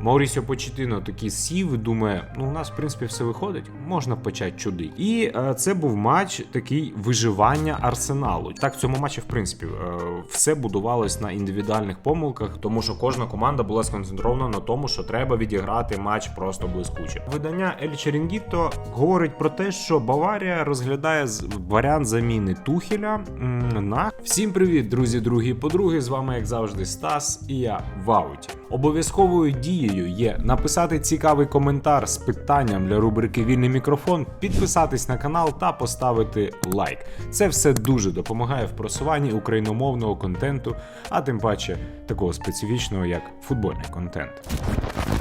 Маурісіо Почетино такий сів і думає, ну у нас в принципі все виходить, можна почати чудити. І е, це був матч такий виживання арсеналу. Так, в цьому матчі, в принципі, е, все будувалось на індивідуальних помилках, тому що кожна команда була сконцентрована на тому, що треба відіграти матч просто блискуче. Видання Ель Черінгіто говорить про те, що Баварія розглядає варіант заміни Тухеля на всім привіт, друзі, другі подруги. З вами, як завжди, Стас, і я в ауті. Обов'язковою дією є написати цікавий коментар з питанням для рубрики Вільний мікрофон, підписатись на канал та поставити лайк. Це все дуже допомагає в просуванні україномовного контенту, а тим паче такого специфічного, як футбольний контент.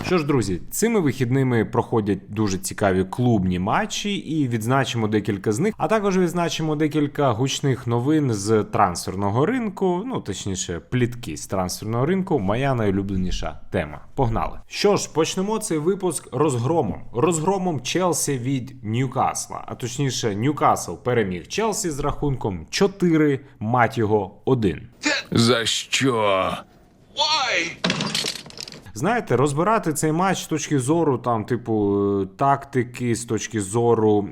Що ж, друзі, цими вихідними проходять дуже цікаві клубні матчі, і відзначимо декілька з них. А також відзначимо декілька гучних новин з трансферного ринку. Ну точніше, плітки з трансферного ринку. Моя найулюбленіша тема. Погнали! Що ж, почнемо цей випуск розгромом. Розгромом Челсі від Ньюкасла. А точніше, Ньюкасл переміг Челсі з рахунком 4, мать його 1. За що? Знаєте, розбирати цей матч з точки зору там, типу, е, тактики, з точки зору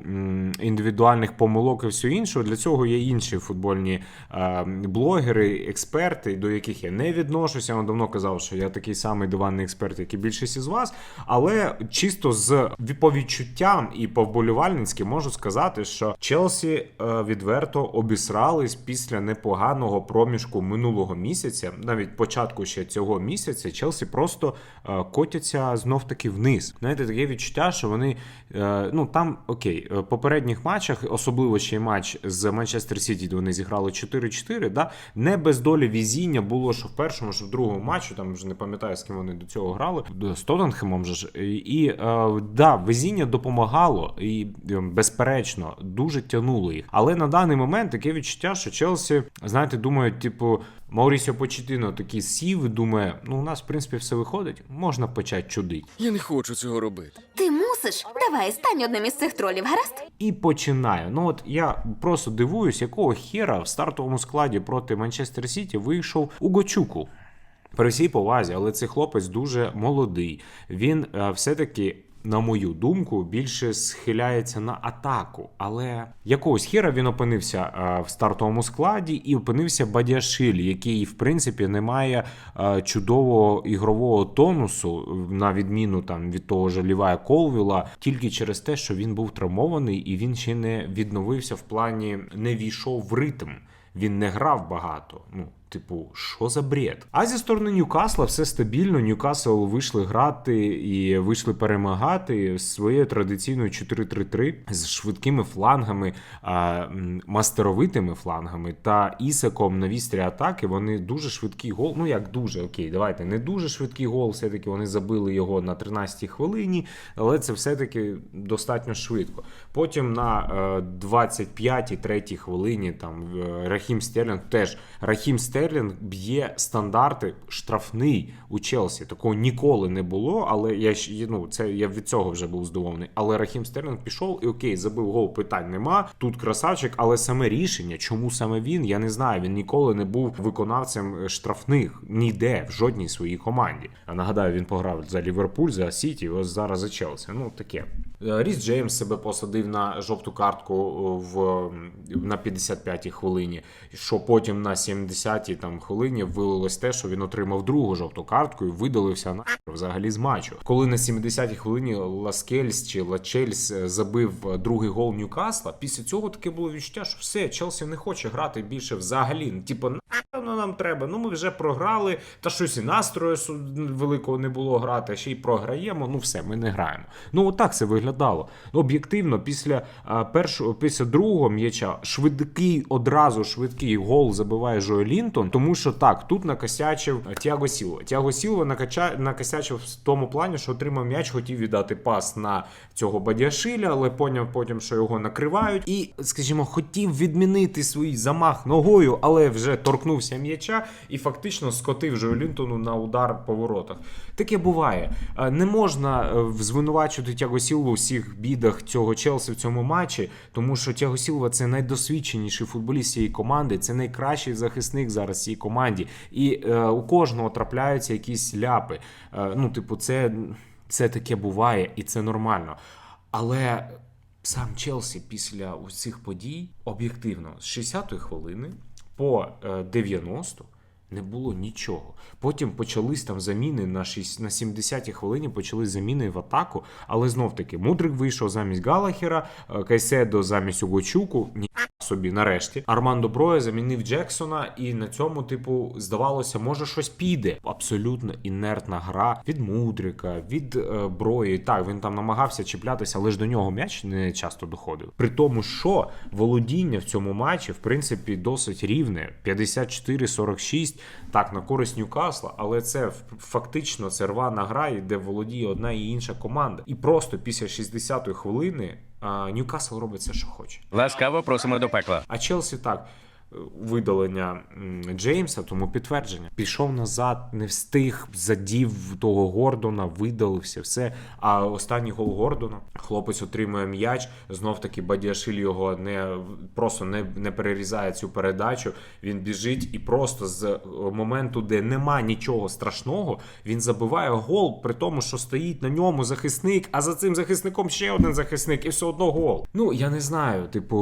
індивідуальних помилок і всього іншого, для цього є інші футбольні е, блогери, експерти, до яких я не відношуся. Я вам давно казав, що я такий самий диванний експерт, як і більшість із вас. Але чисто з по відчуттям і по вболівальницьки можу сказати, що Челсі е, відверто обісрались після непоганого проміжку минулого місяця, навіть початку ще цього місяця, Челсі просто котяться знов таки вниз. Знаєте, таке відчуття, що вони е, ну там окей, е, попередніх матчах, особливо ще й матч з Манчестер Сіті, де вони зіграли 4-4, да, не без долі візіння було, що в першому, що в другому матчі, там вже не пам'ятаю, з ким вони до цього грали, з Тоттенхемом же ж. І, е, да, везіння допомагало, і е, безперечно, дуже тянуло їх. Але на даний момент таке відчуття, що Челсі, знаєте, думають, типу. Маурісіо Почетино такий сів і думає, ну у нас в принципі все виходить, можна почати чудити. Я не хочу цього робити. Ти мусиш. Давай, стань одним із цих тролів, гаразд? І починаю. Ну от я просто дивуюсь, якого хера в стартовому складі проти Манчестер Сіті вийшов Угочуку. При всій повазі, але цей хлопець дуже молодий. Він е, все-таки. На мою думку, більше схиляється на атаку, але якогось хера він опинився е, в стартовому складі і опинився Бадяшиль, який в принципі не має е, чудового ігрового тонусу, на відміну там від того ж Лівая Колвіла, тільки через те, що він був травмований і він ще не відновився в плані, не війшов в ритм. Він не грав багато. Ну, типу, що за бред? А зі сторони Ньюкасла все стабільно. Ньюкасл вийшли грати і вийшли перемагати своєю традиційною 4-3-3 з швидкими флангами, а, мастеровитими флангами та ісаком на вістрі атаки. Вони дуже швидкий гол. Ну як дуже окей, давайте не дуже швидкий гол. Все таки вони забили його на 13-й хвилині, але це все-таки достатньо швидко. Потім на е, 25-й, 3 хвилині там е, Рахім Стерлінг теж Рахім Стерлінг б'є стандарти штрафний у Челсі. Такого ніколи не було, але я ну це я від цього вже був здивований. Але Рахім Стерлінг пішов і окей, забив гол. Питань нема. Тут красавчик, але саме рішення, чому саме він, я не знаю. Він ніколи не був виконавцем е, штрафних ніде в жодній своїй команді. А нагадаю, він пограв за Ліверпуль, за Сіті, ось зараз за Челсі. Ну таке. Е, Ріс Джеймс себе посадив на жовту картку в на 55-й хвилині. Що потім на 70-й там хвилині вилилось те, що він отримав другу жовту картку і видалився на взагалі з матчу. Коли на 70-й хвилині Ласкельс чи Лачельс е, забив е, другий гол Ньюкасла, після цього таке було відчуття, що все, Челсі не хоче грати більше взагалі. Ну, Типу, напевно, нам треба. Ну ми вже програли, та щось і настрою великого не було грати, ще й програємо. Ну все, ми не граємо. Ну отак це виглядало. Ну, об'єктивно, після першого, після другого м'яча швидкий, одразу швидкий гол забиває Жо Лінтон, тому що так, тут накосячив Тяго Сілва. Тяго Сілва накача, накосячив в тому плані, що отримав м'яч, хотів віддати пас на цього Бадяшиля, але поняв потім, що його накривають. І, скажімо, хотів відмінити свій замах ногою, але вже торкнувся м'яча і фактично скотив Жо Лінтону на удар по воротах. Таке буває. Е, Не можна е, звинувачувати Тяго Сілву у всіх бідах цього Челсі в цьому матчі, тому що Тяго Сілва це найдосвідченіший футболіст цієї команди, це найкращий захисник зараз зараз цій команді. І е, у кожного трапляються якісь ляпи. Е, ну, типу, це, це таке буває, і це нормально. Але сам Челсі після усіх подій об'єктивно з 60-ї хвилини по е, 90 не було нічого. Потім почались там заміни на 6, на 70-й хвилині почали заміни в атаку, але знов таки Мудрик вийшов замість Галахера, е, Кайседо замість Угочуку. Собі нарешті. Армандо Броя замінив Джексона, і на цьому, типу, здавалося, може щось піде. Абсолютно інертна гра від Мудрика, від е, Брої. Так, він там намагався чіплятися, але ж до нього м'яч не часто доходив. При тому, що володіння в цьому матчі, в принципі, досить рівне: 54-46, так, на користь Ньюкасла, але це фактично це рвана гра, де володіє одна і інша команда. І просто після 60-ї хвилини Ньюкасл робить все, що хоче. Ласкаво просимо до пекла. А Челсі так. Видалення Джеймса, тому підтвердження. Пішов назад, не встиг, задів того Гордона, видалився, все. А останній гол Гордона хлопець отримує м'яч. Знов таки Бадіашиль його не просто не, не перерізає цю передачу. Він біжить і просто з е, моменту, де нема нічого страшного, він забиває гол, при тому, що стоїть на ньому захисник, а за цим захисником ще один захисник, і все одно гол. Ну я не знаю. Типу,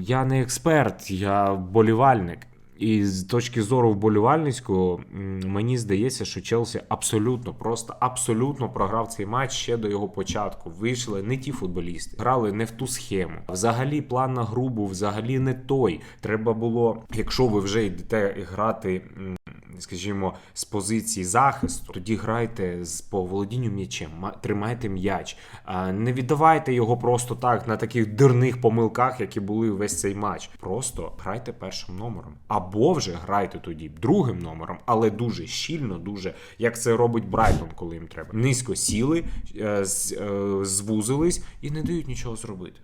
я не експерт, я болівальник. І з точки зору вболівальницького, мені здається, що Челсі абсолютно, просто абсолютно програв цей матч ще до його початку. Вийшли не ті футболісти, грали не в ту схему. Взагалі, план на гру був взагалі не той. Треба було, якщо ви вже йдете грати. Скажімо, з позиції захисту, тоді грайте з по володінню м'ячем, ма- тримайте м'яч, не віддавайте його просто так на таких дурних помилках, які були весь цей матч. Просто грайте першим номером. Або вже грайте тоді другим номером, але дуже щільно, дуже як це робить Брайтон, коли їм треба. Низько сіли, е, е, звузились і не дають нічого зробити.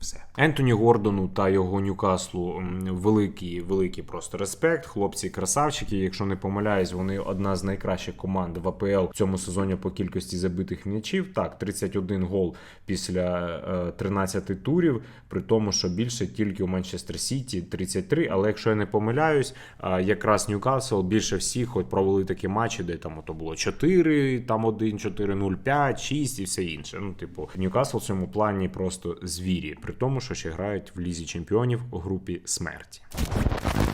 Все. Ентоні Гордону та його Ньюкаслу великий, великий просто респект. Хлопці красавчики. Якщо не помиляюсь, вони одна з найкращих команд в АПЛ в цьому сезоні по кількості забитих м'ячів. Так, 31 гол після е, 13 турів, при тому, що більше тільки у Манчестер Сіті 33. Але якщо я не помиляюсь, е, якраз Ньюкасл більше всіх от провели такі матчі, де там ото було 4, там 1, 4, 0, 5, 6 і все інше. Ну, типу, Ньюкасл в цьому плані просто звірі, при тому, що ще грають в лізі чемпіонів у групі смерті.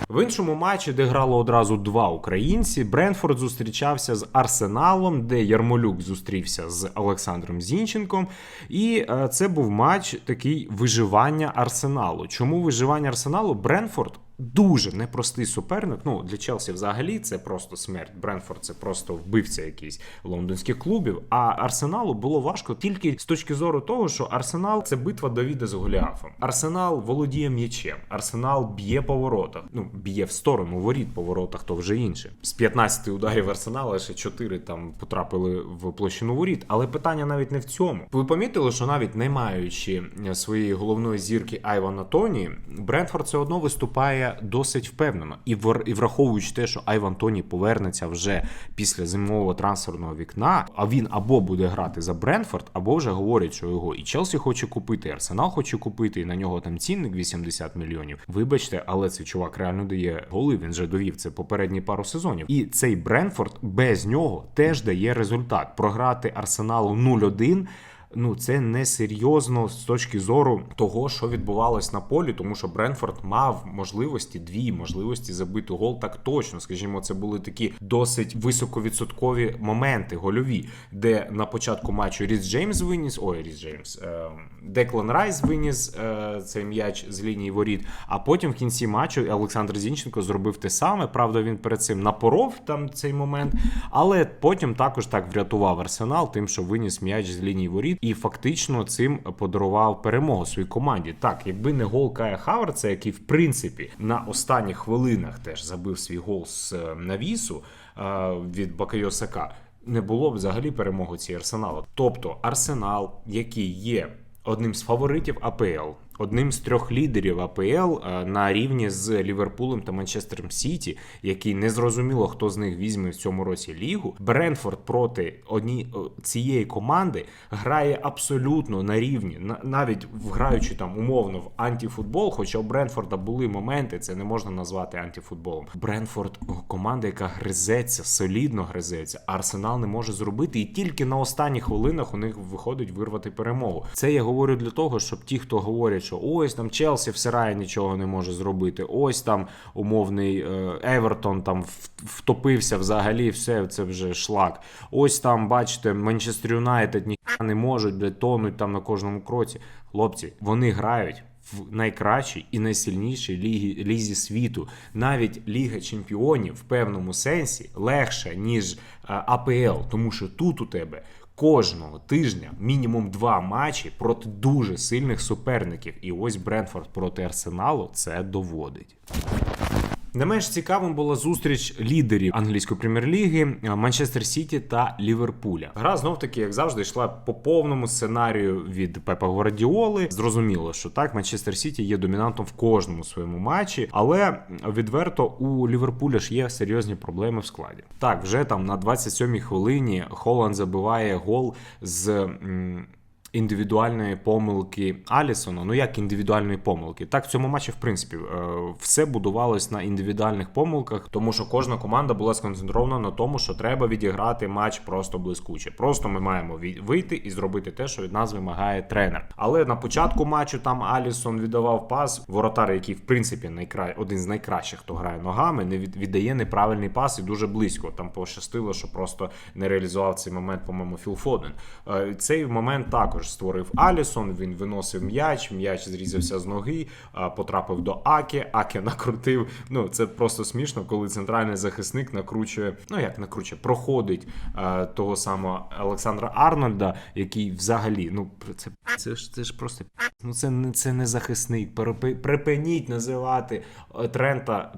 В іншому матчі, де грало одразу два українці, Бренфорд зустрічався з Арсеналом, де Ярмолюк зустрівся з Олександром Зінченком. І е, це був матч такий виживання Арсеналу. Чому виживання Арсеналу? Бренфорд дуже непростий суперник. Ну для Челсі взагалі це просто смерть. Бренфорд це просто вбивця якийсь лондонських клубів. А Арсеналу було важко тільки з точки зору того, що Арсенал це битва Давіда з Голіафом. Арсенал володіє м'ячем. Арсенал б'є по воротах. Ну б'є в сторону воріт по воротах, то вже інше. З 15 ударів Арсенала ще 4 там потрапили в площину воріт. Але питання навіть не в цьому. Ви помітили, що навіть не маючи своєї головної зірки Айвана Тоні, Брентфорд все одно виступає досить впевнено. І враховуючи те, що Айван Тоні повернеться вже після зимового трансферного вікна, а він або буде грати за Брентфорд, або вже говорять, що його і Челсі хоче купити, і Арсенал хоче купити, і на нього там цінник 80 мільйонів. Вибачте, але цей чувак реально дає голи. Він вже довів це попередні пару сезонів. І цей Брентфорд без нього теж дає результат. Програти Арсеналу 0-1 ну це не серйозно з точки зору того, що відбувалось на полі, тому що Бренфорд мав можливості, дві можливості забити гол так точно. Скажімо, це були такі досить високовідсоткові моменти гольові, де на початку матчу Ріс Джеймс виніс. Ой, Ріс Джеймс, е, Деклан Райс виніс е, цей м'яч з лінії воріт. А потім в кінці матчу Олександр Зінченко зробив те саме. Правда, він перед цим напоров там цей момент, але потім також так врятував арсенал, тим, що виніс м'яч з лінії воріт, і фактично цим подарував перемогу своїй команді. Так, якби не гол Кая Хаверца, який в принципі на останніх хвилинах теж забив свій гол з е, навісу е, від Бакайосака, не було б взагалі перемоги цієї арсеналу. Тобто Арсенал, який є одним з фаворитів АПЛ, одним з трьох лідерів АПЛ е, на рівні з Ліверпулем та Манчестером Сіті, який не зрозуміло, хто з них візьме в цьому році лігу. Бренфорд проти одні цієї команди грає абсолютно на рівні, навіть граючи там умовно в антифутбол. Хоча у Бренфорда були моменти, це не можна назвати антифутболом. Бренфорд команда, яка гризеться, солідно гризеться. Арсенал не може зробити, і тільки на останніх хвилинах у них виходить вирвати перемогу. Це я говорю для того, щоб ті, хто говорять, що ось там Челсі в Сараї нічого не може зробити, ось там умовний е, Евертон там втопився взагалі, все це вже шлак. Ось там, бачите, Манчестер Юнайтед ніхто не можуть, блядь, тонуть там на кожному кроці. Хлопці, вони грають. В найкращій і найсильнішій лігі, лізі світу. Навіть Ліга Чемпіонів в певному сенсі легша, ніж е, АПЛ, тому що тут у тебе кожного тижня мінімум два матчі проти дуже сильних суперників. І ось Бренфорд проти Арсеналу це доводить. Не менш цікавим була зустріч лідерів англійської прем'єр-ліги е, Манчестер Сіті та Ліверпуля. Гра знов таки, як завжди, йшла по повному сценарію від Пепа Гвардіоли. Зрозуміло, що так Манчестер Сіті є домінантом в кожному своєму матчі, але відверто у Ліверпуля ж є серйозні проблеми в складі. Так, вже там на 27-й хвилині Холланд забиває гол з. м, індивідуальної помилки Алісона. Ну як індивідуальної помилки? Так в цьому матчі, в принципі, е, все будувалось на індивідуальних помилках, тому що кожна команда була сконцентрована на тому, що треба відіграти матч просто блискуче. Просто ми маємо вийти і зробити те, що від нас вимагає тренер. Але на початку матчу там Алісон віддавав пас. Воротар, який в принципі найкра... один з найкращих, хто грає ногами, не віддає неправильний пас і дуже близько. Там пощастило, що просто не реалізував цей момент, по-моєму, Філ Фоден. Е, Цей момент також створив Алісон. Він виносив м'яч, м'яч зрізався з ноги, потрапив до Акі. Акі накрутив. Ну це просто смішно, коли центральний захисник накручує. Ну як накручує, проходить того самого Олександра Арнольда, який взагалі, ну це це ж це ж просто ну це не це не захисник. Припиніть називати е, Трента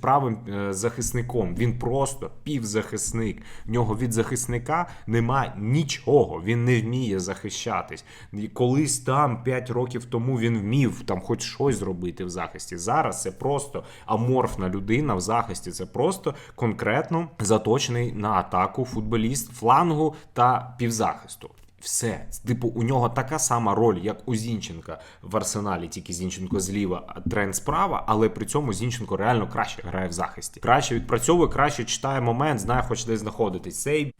правим е, захисником. Він просто півзахисник. В нього від захисника нема нічого. Він не вміє захищатись. І Колись там 5 років тому він вмів там хоч щось зробити в захисті. Зараз це просто аморфна людина в захисті. Це просто конкретно заточений на атаку футболіст флангу та півзахисту. Все, типу, у нього така сама роль, як у Зінченка в арсеналі, тільки Зінченко зліва, тренд справа, але при цьому Зінченко реально краще грає в захисті. Краще відпрацьовує, краще читає момент, знає, хоч де знаходитись. Цей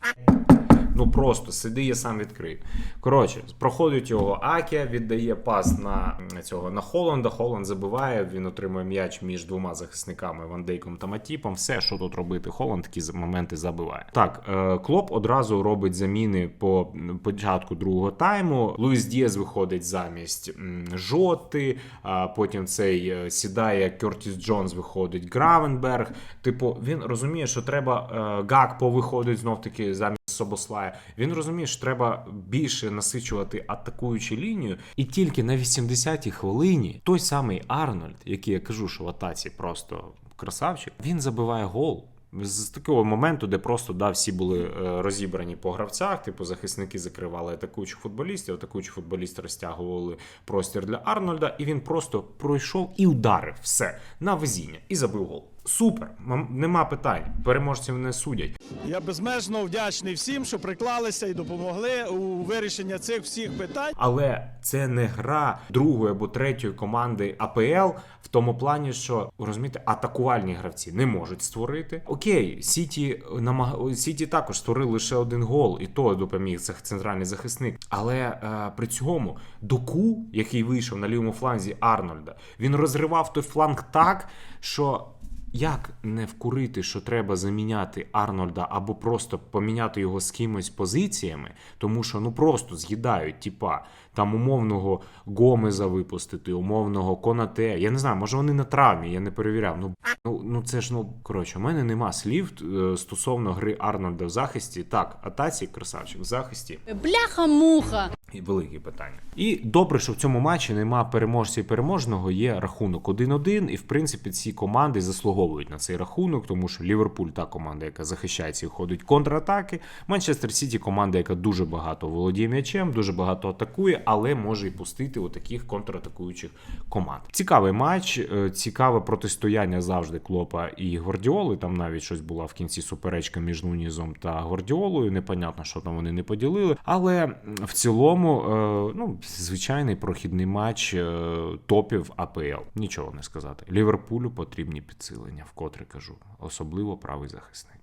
ну просто сиди, я сам відкрив. Коротше, проходить його Акія, віддає пас на цього на Холланда. Холланд забиває, він отримує м'яч між двома захисниками Ван Дейком та Матіпом. Все, що тут робити, Холланд такі моменти забиває. Так, е, Клоп одразу робить заміни по початку другого тайму. Луїс Дієз виходить замість Жоти. А потім цей е, сідає Кертіс Джонс, виходить Гравенберг. Типу, він розуміє, що треба е, Гакпо виходить знов таки замість. Собослая. Він розуміє, що треба більше насичувати атакуючу лінію, і тільки на 80-й хвилині той самий Арнольд, який я кажу, що в атаці просто красавчик, він забиває гол. З такого моменту, де просто да, всі були е, розібрані по гравцях, типу захисники закривали атакуючих футболістів, атакуючі футболісти розтягували простір для Арнольда, і він просто пройшов і ударив все на везіння і забив гол. Супер, нема питань. Переможців не судять. Я безмежно вдячний всім, що приклалися і допомогли у вирішенні цих всіх питань. Але це не гра другої або третьої команди АПЛ в тому плані, що розумієте, атакувальні гравці не можуть створити. Окей, Сіті намаг... Сіті також створили лише один гол, і то допоміг центральний захисник. Але е, при цьому доку, який вийшов на лівому фланзі Арнольда, він розривав той фланг так, що. Як не вкурити, що треба заміняти Арнольда або просто поміняти його з кимось позиціями, тому що ну просто з'їдають, типа там умовного Гомеза випустити, умовного Конате. Я не знаю, може вони на травмі, я не перевіряв. Ну ну, ну це ж ну коротше, у мене нема слів е, стосовно гри Арнольда в захисті. Так, атаці красавчик в захисті Бляха-муха. і великі питання. І добре, що в цьому матчі нема переможця і переможного, є рахунок 1-1, і в принципі ці команди заслуговують. Розраховують на цей рахунок, тому що Ліверпуль та команда, яка захищається і ходить контратаки. Манчестер Сіті команда, яка дуже багато володіє м'ячем, дуже багато атакує, але може і пустити отаких контратакуючих команд. Цікавий матч, е, цікаве протистояння завжди Клопа і Гвардіоли. Там навіть щось була в кінці суперечка між Нунізом та Гвардіолою. Непонятно, що там вони не поділили. Але в цілому, е, ну, звичайний прохідний матч е, топів АПЛ. Нічого не сказати. Ліверпулю потрібні підсилення, вкотре кажу, особливо правий захисник.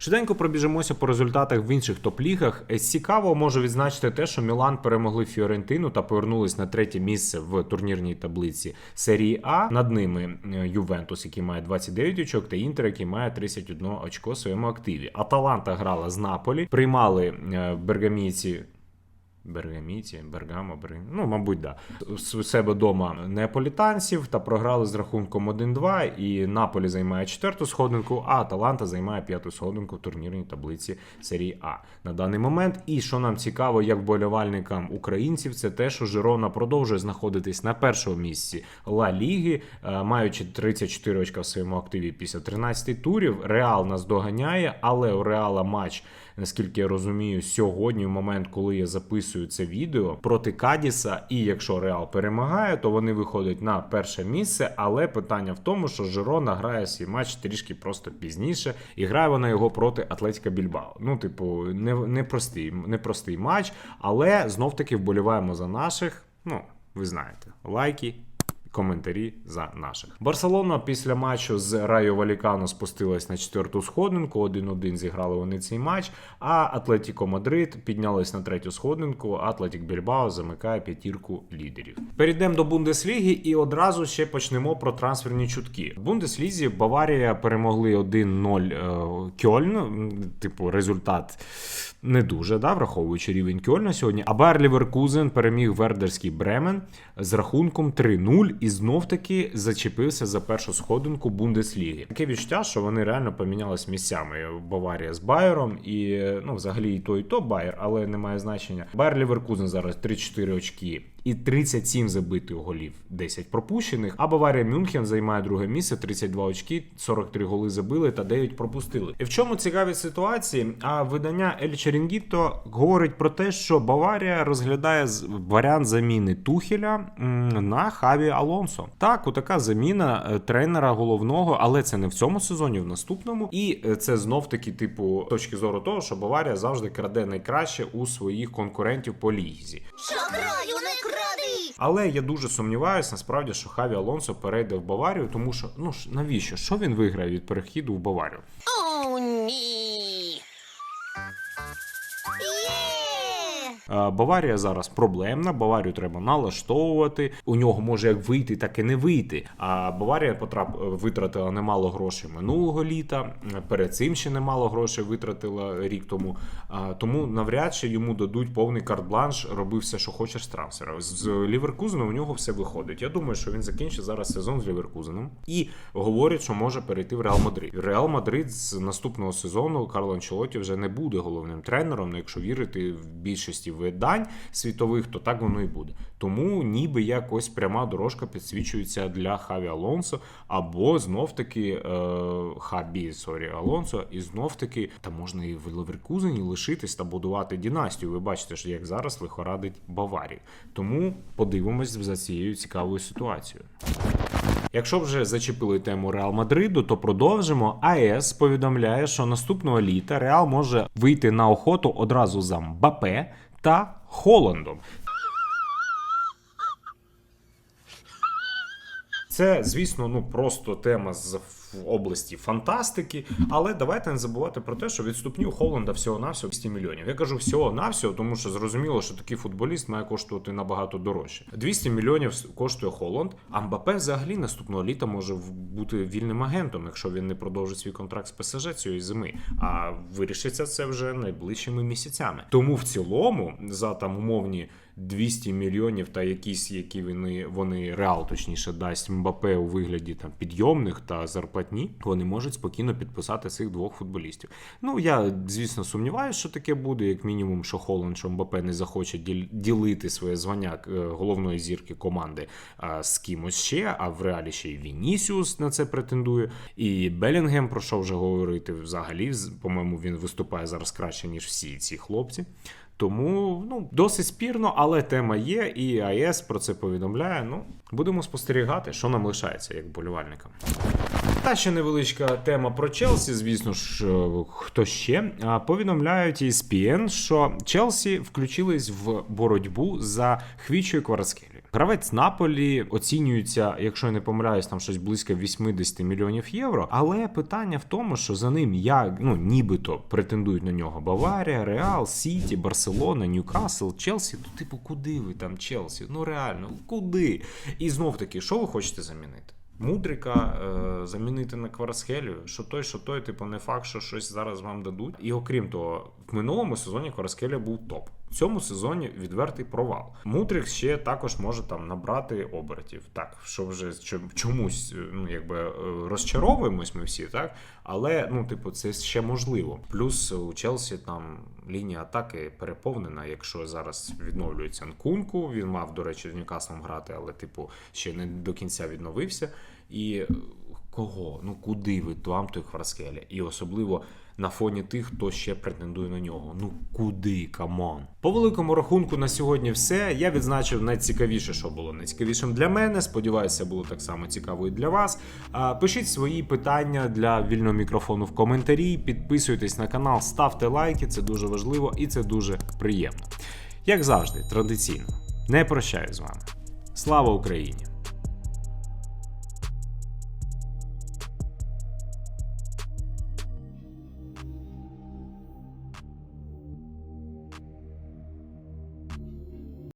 Швиденько пробіжимося по результатах в інших топ-лігах. Е, Цікаво можу відзначити те, що Мілан перемогли Фіорентину та повернулись на третє місце в турнірній таблиці серії А. Над ними е, Ювентус, який має 29 очок, та Інтер, який має 31 очко в своєму активі. Аталанта грала з Наполі, приймали е, бергамійці. Бергаміті, Бергамо, Берг... ну, мабуть, да. З себе вдома неаполітанців та програли з рахунком 1-2. І Наполі займає четверту сходинку, а Аталанта займає п'яту сходинку в турнірній таблиці серії А на даний момент. І що нам цікаво, як вболівальникам українців, це те, що Жирона продовжує знаходитись на першому місці Ла Ліги, е, маючи 34 очка в своєму активі після 13 турів. Реал нас доганяє, але у Реала матч наскільки я розумію, сьогодні, в момент, коли я записую це відео проти Кадіса, і якщо Реал перемагає, то вони виходять на перше місце. Але питання в тому, що Жирона грає свій матч трішки просто пізніше, і грає вона його проти Атлетіка Більбао. Ну, типу, не, не простий, не простий матч, але знов таки вболіваємо за наших. Ну, ви знаєте, лайки. Коментарі за наших. Барселона після матчу з Райо Валікано спустилась на четверту сходинку. 1-1 зіграли вони цей матч. А Атлетіко Мадрид піднялись на третю сходинку. Атлетік Більбао замикає п'ятірку лідерів. Перейдемо до Бундесліги і одразу ще почнемо про трансферні чутки. В Бундеслізі Баварія перемогли 1-0 е, Кьольн. Типу, результат не дуже, да, враховуючи рівень Кьольна сьогодні. А Байер Ліверкузен переміг Вердерський Бремен з рахунком 3-0 і знов таки зачепився за першу сходинку Бундесліги. Таке відчуття, що вони реально помінялись місцями. Баварія з Байером, і ну, взагалі і то, і то Байер, але немає значення. Байер Ліверкузен зараз 3-4 очки. І 37 забитих голів, 10 пропущених. А Баварія Мюнхен займає друге місце, 32 очки, 43 голи забили та 9 пропустили. І в чому цікаві ситуації? А видання Ель Черінгіто говорить про те, що Баварія розглядає варіант заміни Тухеля на Хаві Алонсо. Так, отака заміна е, тренера головного, але це не в цьому сезоні, в наступному. І е, це знов таки, типу, точки зору того, що Баварія завжди краде найкраще у своїх конкурентів по лізі. Шахраю не кради! Але я дуже сумніваюся, насправді, що Хаві Алонсо перейде в Баварію, тому що ну ж навіщо? Що він виграє від перехіду в Баварію? О, ні. Баварія зараз проблемна. Баварію треба налаштовувати. У нього може як вийти, так і не вийти. А Баварія потрап витратила немало грошей минулого літа. Перед цим ще немало грошей витратила рік тому. Тому навряд чи йому дадуть повний карт-бланш, роби все, що хочеш з трансфера. З Ліверкузеном у нього все виходить. Я думаю, що він закінчить зараз сезон з Ліверкузеном і говорять, що може перейти в Реал Мадрид. Реал Мадрид з наступного сезону Карло Анчелоті вже не буде головним тренером. Ну, якщо вірити в більшості видань світових, то так воно і буде. Тому ніби якось пряма дорожка підсвічується для Хаві Алонсо, або знов таки е, Хабі сорі Алонсо, і знов таки та можна і в Леверкузені лишитись та будувати династію. Ви бачите, що як зараз лихорадить Баварію. Тому подивимось за цією цікавою ситуацією. Якщо вже зачепили тему Реал Мадриду, то продовжимо. АЕС повідомляє, що наступного літа Реал може вийти на охоту одразу за Мбапе та Холландом. Це, звісно, ну просто тема з області фантастики. Але давайте не забувати про те, що відступні у Холланда всього-навсього 200 мільйонів. Я кажу всього-навсього, тому що зрозуміло, що такий футболіст має коштувати набагато дорожче. 200 мільйонів коштує Холланд, а Мбапе взагалі наступного літа може бути вільним агентом, якщо він не продовжить свій контракт з ПСЖ цієї зими. А вирішиться це вже найближчими місяцями. Тому в цілому за там умовні 200 мільйонів та якісь, які вони, вони реал точніше дасть Мбапе у вигляді там підйомних та зарплатні, вони можуть спокійно підписати цих двох футболістів. Ну я звісно сумніваюся, що таке буде, як мінімум, що Холланд, що Мбапе не захоче ділити своє звання е, головної зірки команди з кимось ще. А в реалі ще й Вінісіус на це претендує. І Белінгем, про що вже говорити, взагалі, по-моєму, він виступає зараз краще, ніж всі ці хлопці. Тому ну досить спірно, але тема є, і АЕС про це повідомляє. Ну будемо спостерігати, що нам лишається як болівальникам. Та ще невеличка тема про Челсі. Звісно ж, е, хто ще повідомляють ESPN, що Челсі включились в боротьбу за Хвічою Кварацкелі. Гравець Наполі оцінюється, якщо я не помиляюсь, там щось близько 80 мільйонів євро. Але питання в тому, що за ним я ну нібито претендують на нього Баварія, Реал, Сіті, Барселона, Ньюкасл, Челсі. Ну, типу, куди ви там, Челсі? Ну реально, куди? І знов таки, що ви хочете замінити? Мудрика е, замінити на Кварасхелю, що той, що той, типу, не факт, що щось зараз вам дадуть. І окрім того, в минулому сезоні Кварасхеля був топ. В цьому сезоні відвертий провал. Мудрик ще також може там набрати обертів. Так, що вже чомусь е, ну якби е, розчаровуємось ми всі, так але ну, типу, це ще можливо. Плюс у Челсі там лінія атаки переповнена. Якщо зараз відновлюється Нкунку, він мав, до речі, з Ньюкаслом грати, але типу ще не до кінця відновився. І е, кого? Ну куди ви вам той Кварацхеля? І особливо на фоні тих, хто ще претендує на нього. Ну куди, камон? По великому рахунку на сьогодні все. Я відзначив найцікавіше, що було найцікавішим для мене. Сподіваюся, було так само цікаво і для вас. Пишіть свої питання для вільного мікрофону в коментарі. Підписуйтесь на канал, ставте лайки, це дуже важливо і це дуже приємно. Як завжди, традиційно, не прощаю з вами. Слава Україні!